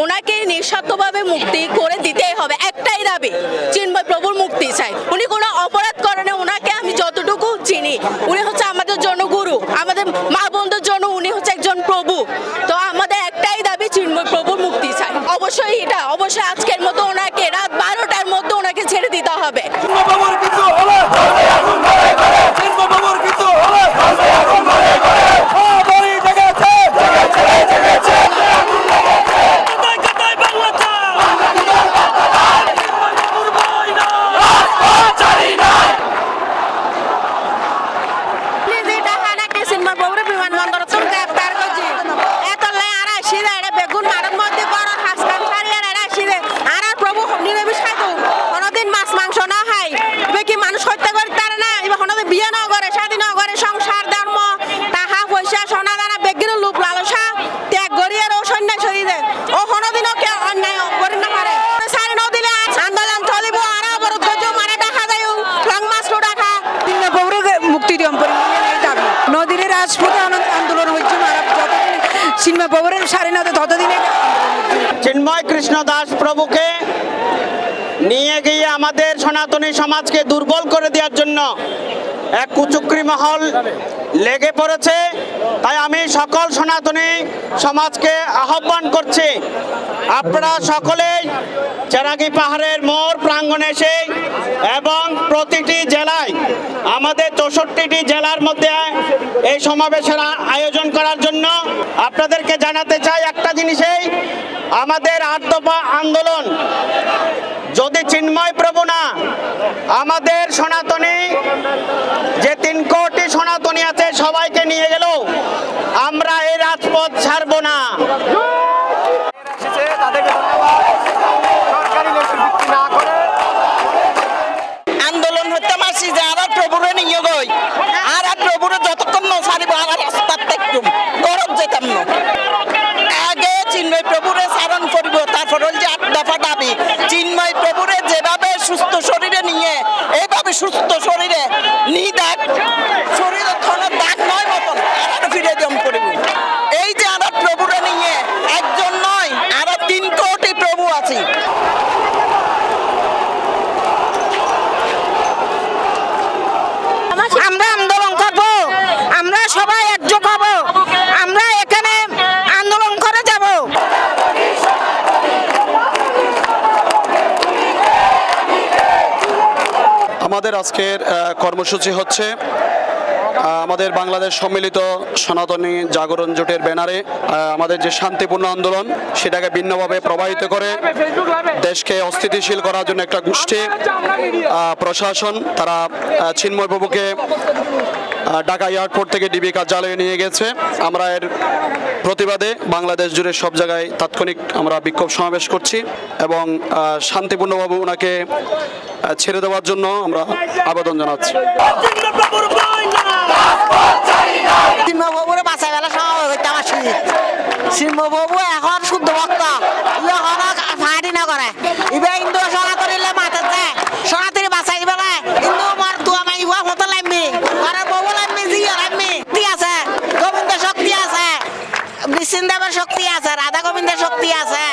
ওনাকে নিঃস্বার্থভাবে মুক্তি করে দিতেই হবে, একটাই দাবি চিন্ময় প্রভুর মুক্তি চাই। উনি কোনো অপরাধ করেন ওনাকে আমি যতটুকু চিনি। উনি হচ্ছে আমাদের জন্য গুরু আমাদের মা বোনদের জন্য উনি হচ্ছে একজন প্রভু তো আমাদের একটাই দাবি চিন্ময় প্রভুর মুক্তি চাই অবশ্যই এটা অবশ্যই আজকের মতো ওনাকে রাত বারোটার মধ্যে ওনাকে ছেড়ে দিতে হবে বাবুর কিছু হলে চিন্ম বাবুর কিছু হলে বাড়ি জেগেছে কোথায় কোথায় বাংলা নিজেটা হানাকে সিনেমা বউরে বিমানবন্দর তুমি গ্রেফতার করছি এত লাই আর আসি রে মধ্যে হাসকান আর আর প্রভু নিরামিষ খাই তো, কোনোদিন মাছ মাংস না খাই এবার কি মানুষ হত্যা করে তার না? এবার কোনোদিন বিয়ে না করে, স্বাধীন না করে, সংসার, ধর্ম পয়সা, সোনা, দানা বেগির লোক লালসা, ত্যাগ করি ও ও কোনোদিনও কে অন্যায় করে না পারে। সারি আন্দোলন চলিব দেখা যায় মুক্তি আন্দোলন হয়েছে সিনেমা পৌরের স্বাধীনতা ততদিনে চিন্ময় কৃষ্ণ দাস প্রভুকে নিয়ে গিয়ে আমাদের সনাতনী সমাজকে দুর্বল করে দেওয়ার জন্য এক কুচুকরি মহল লেগে পড়েছে। তাই আমি সকল সনাতনী সমাজকে আহ্বান করছি, আপনারা সকলেই চেরাগি পাহাড়ের মোড় প্রাঙ্গণে এসে এবং প্রতিটি জেলায়, আমাদের চৌষট্টিটি জেলার মধ্যে এই সমাবেশের আয়োজন করার জন্য আপনাদেরকে জানাতে চাই একটা জিনিসেই, আমাদের দফা আন্দোলন, যদি চিন্ময় আমাদের সনাতনী যে তিন কোটি সনাতনী আছে সবাইকে নিয়ে গেল। আমরা এই রাজপথ ছাড়বো না। আন্দোলন হতে মাসি যে আর প্রভুরে নিয়ে গই। আর আর প্রভুরে যতক্ষণ ন সারিব আর রাস্তার যেতাম না। আগে চিন্ময় প্রভুরে সারণ করিব তারপর হল যে আট দফা দাবি চিন্ময় প্রভুরে যেভাবে সুস্থ সুস্থ শরীরে নি দাগ শরীরে থনের দাগ নয় মতন আর ফিরে জম করিব এই যে আর প্রভুরে নিয়ে একজন নয় আর তিন কোটি প্রভু আছে আমরা আন্দোলন করব আমরা সবাই একজোট হব আমরা এখানে আন্দোলন করে যাব আমাদের আজকের কর্মসূচি হচ্ছে আমাদের বাংলাদেশ সম্মিলিত সনাতনী জাগরণ জোটের ব্যানারে আমাদের যে শান্তিপূর্ণ আন্দোলন, সেটাকে ভিন্নভাবে প্রবাহিত করে দেশকে অস্থিতিশীল করার জন্য একটা গোষ্ঠী প্রশাসন, তারা ছিন্ময় বাবুকে ঢাকা এয়ারপোর্ট থেকে ডিবি কার্যালয়ে নিয়ে গেছে। আমরা এর প্রতিবাদে বাংলাদেশ জুড়ে সব জায়গায় তাৎক্ষণিক আমরা বিক্ষোভ সমাবেশ করছি এবং শান্তিপূর্ণভাবে ওনাকে ছেড়ে দেওয়ার জন্য আমরা আবেদন জানাচ্ছি। চিন্ম বাবুর নৃসিংদেবের শক্তি আছে রাধা গোবিন্দের শক্তি আছে।